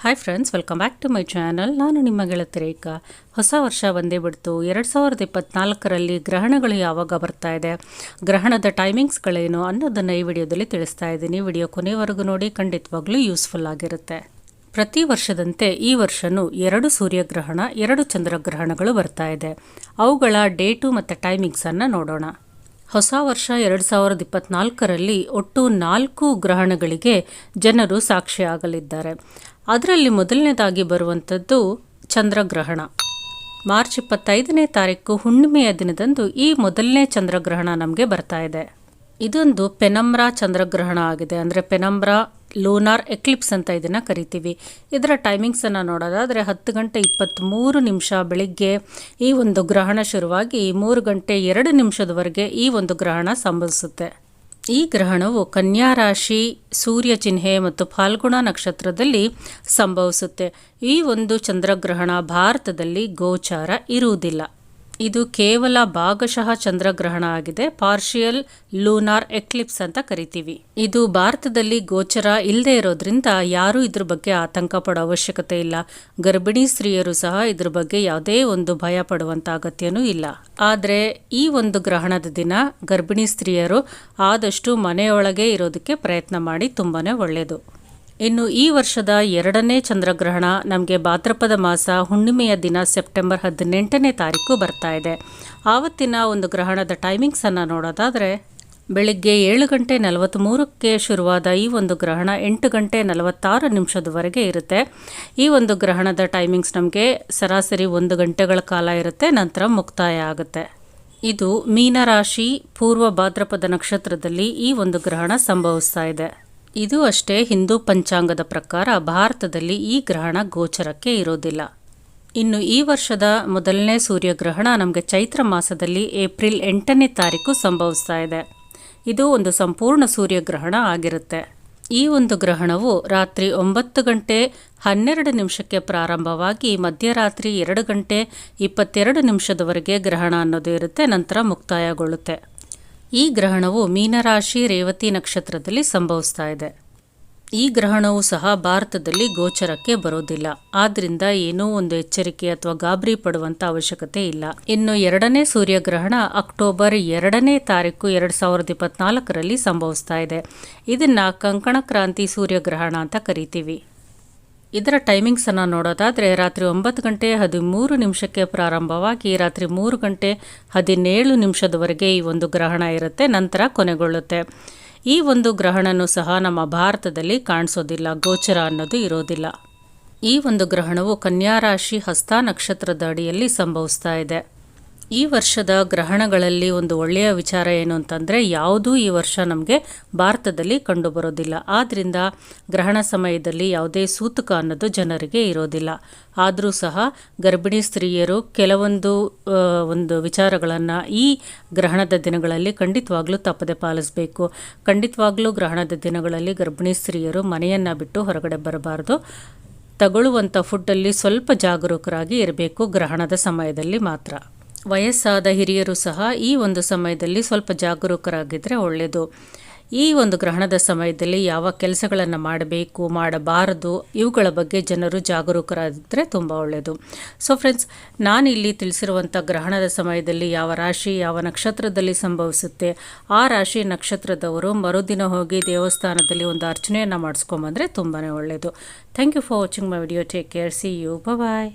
Hi friends welcome back to my channel ನಾನು ನಿಮ್ಮ ಗೆಳತಿ ರೇಖಾ. ಹೊಸ ವರ್ಷ ಬಂದೇ ಬಿಡ್ತು. ಎರಡು ಸಾವಿರದ ಇಪ್ಪತ್ನಾಲ್ಕರಲ್ಲಿ ಗ್ರಹಣಗಳು ಯಾವಾಗ ಬರ್ತಾ ಇದೆ? ಗ್ರಹಣದ ಟೈಮಿಂಗ್ಸ್ಗಳೇನು ಅನ್ನೋದನ್ನು ಈ ವಿಡಿಯೋದಲ್ಲಿ ತಿಳಿಸ್ತಾ ಇದ್ದೀನಿ. ವಿಡಿಯೋ ಕೊನೆವರೆಗೂ ನೋಡಿ, ಖಂಡಿತವಾಗ್ಲೂ ಯೂಸ್ಫುಲ್ ಆಗಿರುತ್ತೆ. ಪ್ರತಿ ವರ್ಷದಂತೆ ಈ ವರ್ಷನೂ ಎರಡು ಸೂರ್ಯಗ್ರಹಣ, ಎರಡು ಚಂದ್ರಗ್ರಹಣಗಳು ಬರ್ತಾ ಇದೆ. ಅವುಗಳ ಡೇಟು ಮತ್ತು ಟೈಮಿಂಗ್ಸನ್ನು ನೋಡೋಣ. ಹೊಸ ವರ್ಷ ಎರಡು ಸಾವಿರದ ಇಪ್ಪತ್ತ್ನಾಲ್ಕರಲ್ಲಿ ಒಟ್ಟು ನಾಲ್ಕು ಗ್ರಹಣಗಳಿಗೆ ಜನರು ಸಾಕ್ಷಿಯಾಗಲಿದ್ದಾರೆ ಅದರಲ್ಲಿ ಮೊದಲನೇದಾಗಿ ಬರುವಂಥದ್ದು ಚಂದ್ರಗ್ರಹಣ. ಮಾರ್ಚ್ ಇಪ್ಪತ್ತೈದನೇ ತಾರೀಕು ಹುಣ್ಣಿಮೆಯ ದಿನದಂದು ಈ ಮೊದಲನೇ ಚಂದ್ರಗ್ರಹಣ ನಮಗೆ ಬರ್ತಾ ಇದೆ. ಇದೊಂದು ಪೆನಮ್ರಾ ಚಂದ್ರಗ್ರಹಣ ಆಗಿದೆ. ಅಂದರೆ ಪೆನಮ್ರಾ ಲೂನಾರ್ ಎಕ್ಲಿಪ್ಸ್ ಅಂತ ಇದನ್ನು ಕರಿತೀವಿ. ಇದರ ಟೈಮಿಂಗ್ಸನ್ನು ನೋಡೋದಾದರೆ ಹತ್ತು ಗಂಟೆ ಇಪ್ಪತ್ತ್ಮೂರು ನಿಮಿಷ ಬೆಳಿಗ್ಗೆ ಈ ಒಂದು ಗ್ರಹಣ ಶುರುವಾಗಿ ಮೂರು ಗಂಟೆ ಎರಡು ನಿಮಿಷದವರೆಗೆ ಈ ಒಂದು ಗ್ರಹಣ ಸಂಭವಿಸುತ್ತೆ. ಈ ಗ್ರಹಣವು ಕನ್ಯಾ ರಾಶಿ, ಸೂರ್ಯ ಚಿಹ್ನೆ ಮತ್ತು ಫಾಲ್ಗುಣ ನಕ್ಷತ್ರದಲ್ಲಿ ಸಂಭವಿಸುತ್ತೆ. ಈ ಒಂದು ಚಂದ್ರಗ್ರಹಣ ಭಾರತದಲ್ಲಿ ಗೋಚಾರ ಇರುವುದಿಲ್ಲ. ಇದು ಕೇವಲ ಭಾಗಶಃ ಚಂದ್ರಗ್ರಹಣ ಆಗಿದೆ. ಪಾರ್ಷಿಯಲ್ ಲೂನಾರ್ ಎಕ್ಲಿಪ್ಸ್ ಅಂತ ಕರಿತೀವಿ. ಇದು ಭಾರತದಲ್ಲಿ ಗೋಚರ ಇಲ್ಲದೆ ಇರೋದ್ರಿಂದ ಯಾರೂ ಇದ್ರ ಬಗ್ಗೆ ಆತಂಕ ಪಡೋ ಅವಶ್ಯಕತೆ ಇಲ್ಲ. ಗರ್ಭಿಣಿ ಸ್ತ್ರೀಯರು ಸಹ ಇದ್ರ ಬಗ್ಗೆ ಯಾವುದೇ ಒಂದು ಭಯ ಪಡುವಂಥ ಅಗತ್ಯನೂ ಇಲ್ಲ. ಆದರೆ ಈ ಒಂದು ಗ್ರಹಣದ ದಿನ ಗರ್ಭಿಣಿ ಸ್ತ್ರೀಯರು ಆದಷ್ಟು ಮನೆಯೊಳಗೆ ಇರೋದಕ್ಕೆ ಪ್ರಯತ್ನ ಮಾಡಿ ತುಂಬಾನೇ ಒಳ್ಳೆಯದು ಇನ್ನು ಈ ವರ್ಷದ ಎರಡನೇ ಚಂದ್ರಗ್ರಹಣ ನಮಗೆ ಭಾದ್ರಪದ ಮಾಸ ಹುಣ್ಣಿಮೆಯ ದಿನ ಸೆಪ್ಟೆಂಬರ್ ಹದಿನೆಂಟನೇ ತಾರೀಕು ಬರ್ತಾ ಇದೆ. ಆವತ್ತಿನ ಒಂದು ಗ್ರಹಣದ ಟೈಮಿಂಗ್ಸನ್ನು ನೋಡೋದಾದರೆ, ಬೆಳಿಗ್ಗೆ ಏಳು ಗಂಟೆ ನಲವತ್ತ್ಮೂರಕ್ಕೆ ಶುರುವಾದ ಈ ಒಂದು ಗ್ರಹಣ ಎಂಟು ಗಂಟೆ ನಲವತ್ತಾರು ನಿಮಿಷದವರೆಗೆ ಇರುತ್ತೆ. ಈ ಒಂದು ಗ್ರಹಣದ ಟೈಮಿಂಗ್ಸ್ ನಮಗೆ ಸರಾಸರಿ ಒಂದು ಗಂಟೆಗಳ ಕಾಲ ಇರುತ್ತೆ, ನಂತರ ಮುಕ್ತಾಯ ಆಗುತ್ತೆ. ಇದು ಮೀನರಾಶಿ, ಪೂರ್ವ ಭಾದ್ರಪದ ನಕ್ಷತ್ರದಲ್ಲಿ ಈ ಒಂದು ಗ್ರಹಣ ಸಂಭವಿಸ್ತಾ ಇದೆ. ಇದು ಅಷ್ಟೇ ಹಿಂದೂ ಪಂಚಾಂಗದ ಪ್ರಕಾರ ಭಾರತದಲ್ಲಿ ಈ ಗ್ರಹಣ ಗೋಚರಕ್ಕೆ ಇರೋದಿಲ್ಲ. ಇನ್ನು ಈ ವರ್ಷದ ಮೊದಲನೇ ಸೂರ್ಯಗ್ರಹಣ ನಮಗೆ ಚೈತ್ರ ಮಾಸದಲ್ಲಿ ಏಪ್ರಿಲ್ ಎಂಟನೇ ತಾರೀಕು ಸಂಭವಿಸ್ತಾ ಇದೆ. ಇದು ಒಂದು ಸಂಪೂರ್ಣ ಸೂರ್ಯಗ್ರಹಣ ಆಗಿರುತ್ತೆ. ಈ ಒಂದು ಗ್ರಹಣವು ರಾತ್ರಿ ಒಂಬತ್ತು ಗಂಟೆ ಹನ್ನೆರಡು ನಿಮಿಷಕ್ಕೆ ಪ್ರಾರಂಭವಾಗಿ ಮಧ್ಯರಾತ್ರಿ ಎರಡು ಗಂಟೆ ಇಪ್ಪತ್ತೆರಡು ನಿಮಿಷದವರೆಗೆ ಗ್ರಹಣ ಅನ್ನೋದು ಇರುತ್ತೆ, ನಂತರ ಮುಕ್ತಾಯಗೊಳ್ಳುತ್ತೆ. ಈ ಗ್ರಹಣವು ಮೀನರಾಶಿ, ರೇವತಿ ನಕ್ಷತ್ರದಲ್ಲಿ ಸಂಭವಿಸ್ತಾ ಇದೆ. ಈ ಗ್ರಹಣವು ಸಹ ಭಾರತದಲ್ಲಿ ಗೋಚರಕ್ಕೆ ಬರೋದಿಲ್ಲ. ಆದ್ರಿಂದ ಏನೋ ಒಂದು ಎಚ್ಚರಿಕೆ ಅಥವಾ ಗಾಬರಿ ಪಡುವಂತ ಅವಶ್ಯಕತೆ ಇಲ್ಲ. ಇನ್ನು ಎರಡನೇ ಸೂರ್ಯಗ್ರಹಣ ಅಕ್ಟೋಬರ್ ಎರಡನೇ ತಾರೀಕು ಎರಡ್ ಸಾವಿರದ ಇಪ್ಪತ್ನಾಲ್ಕರಲ್ಲಿ ಸಂಭವಿಸ್ತಾ ಇದೆ. ಇದನ್ನ ಕಂಕಣ ಕ್ರಾಂತಿ ಸೂರ್ಯಗ್ರಹಣ ಅಂತ ಕರಿತೀವಿ. ಇದರ ಟೈಮಿಂಗ್ಸನ್ನು ನೋಡೋದಾದರೆ ರಾತ್ರಿ ಒಂಬತ್ತು ಗಂಟೆ ಹದಿಮೂರು ನಿಮಿಷಕ್ಕೆ ಪ್ರಾರಂಭವಾಗಿ ರಾತ್ರಿ ಮೂರು ಗಂಟೆ ಹದಿನೇಳು ನಿಮಿಷದವರೆಗೆ ಈ ಒಂದು ಗ್ರಹಣ ಇರುತ್ತೆ, ನಂತರ ಕೊನೆಗೊಳ್ಳುತ್ತೆ. ಈ ಒಂದು ಗ್ರಹಣನೂ ಸಹ ನಮ್ಮ ಭಾರತದಲ್ಲಿ ಕಾಣಿಸೋದಿಲ್ಲ, ಗೋಚರ ಅನ್ನೋದು ಇರೋದಿಲ್ಲ. ಈ ಒಂದು ಗ್ರಹಣವು ಕನ್ಯಾ ರಾಶಿ ಹಸ್ತ ನಕ್ಷತ್ರದ ಅಡಿಯಲ್ಲಿ ಸಂಭವಿಸ್ತಾ ಇದೆ. ಈ ವರ್ಷದ ಗ್ರಹಣಗಳಲ್ಲಿ ಒಂದು ಒಳ್ಳೆಯ ವಿಚಾರ ಏನು ಅಂತಂದರೆ ಯಾವುದೂ ಈ ವರ್ಷ ನಮಗೆ ಭಾರತದಲ್ಲಿ ಕಂಡುಬರೋದಿಲ್ಲ. ಆದ್ದರಿಂದ ಗ್ರಹಣ ಸಮಯದಲ್ಲಿ ಯಾವುದೇ ಸೂತಕ ಅನ್ನೋದು ಜನರಿಗೆ ಇರೋದಿಲ್ಲ. ಆದರೂ ಸಹ ಗರ್ಭಿಣಿ ಸ್ತ್ರೀಯರು ಕೆಲವೊಂದು ಒಂದು ವಿಚಾರಗಳನ್ನು ಈ ಗ್ರಹಣದ ದಿನಗಳಲ್ಲಿ ಖಂಡಿತವಾಗ್ಲೂ ತಪ್ಪದೆ ಪಾಲಿಸಬೇಕು. ಖಂಡಿತವಾಗ್ಲೂ ಗ್ರಹಣದ ದಿನಗಳಲ್ಲಿ ಗರ್ಭಿಣಿ ಸ್ತ್ರೀಯರು ಮನೆಯನ್ನು ಬಿಟ್ಟು ಹೊರಗಡೆ ಬರಬಾರ್ದು. ತಗೊಳ್ಳುವಂಥ ಫುಡ್ಡಲ್ಲಿ ಸ್ವಲ್ಪ ಜಾಗರೂಕರಾಗಿ ಇರಬೇಕು ಗ್ರಹಣದ ಸಮಯದಲ್ಲಿ ಮಾತ್ರ. ವಯಸ್ಸಾದ ಹಿರಿಯರು ಸಹ ಈ ಒಂದು ಸಮಯದಲ್ಲಿ ಸ್ವಲ್ಪ ಜಾಗರೂಕರಾಗಿದ್ದರೆ ಒಳ್ಳೆಯದು ಈ ಒಂದು ಗ್ರಹಣದ ಸಮಯದಲ್ಲಿ ಯಾವ ಕೆಲಸಗಳನ್ನು ಮಾಡಬೇಕು, ಮಾಡಬಾರದು, ಇವುಗಳ ಬಗ್ಗೆ ಜನರು ಜಾಗರೂಕರಾಗಿದ್ದರೆ ತುಂಬ ಒಳ್ಳೆಯದು ಸೊ ಫ್ರೆಂಡ್ಸ್ ನಾನು ಇಲ್ಲಿ ತಿಳಿಸಿರುವಂಥ ಗ್ರಹಣದ ಸಮಯದಲ್ಲಿ ಯಾವ ರಾಶಿ ಯಾವ ನಕ್ಷತ್ರದಲ್ಲಿ ಸಂಭವಿಸುತ್ತೆ, ಆ ರಾಶಿ ನಕ್ಷತ್ರದವರು ಮರುದಿನ ಹೋಗಿ ದೇವಸ್ಥಾನದಲ್ಲಿ ಒಂದು ಅರ್ಚನೆಯನ್ನು ಮಾಡಿಸ್ಕೊಂಬಂದರೆ ತುಂಬಾ ಒಳ್ಳೆಯದು thank you for watching my video take care see you bye